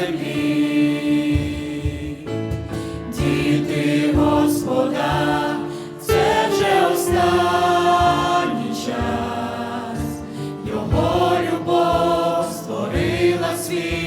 землі, діти Господа, це вже останній час, його любов створила світ.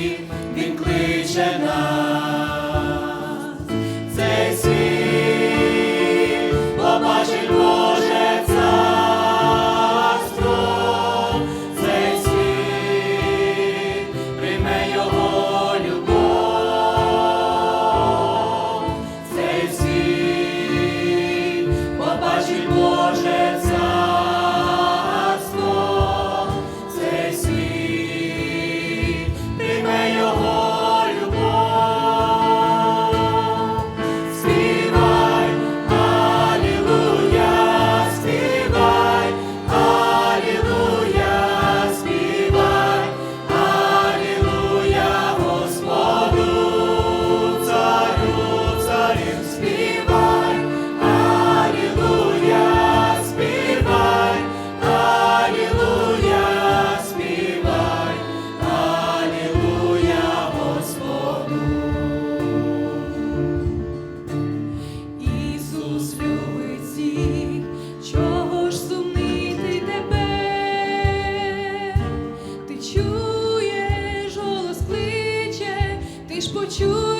почув.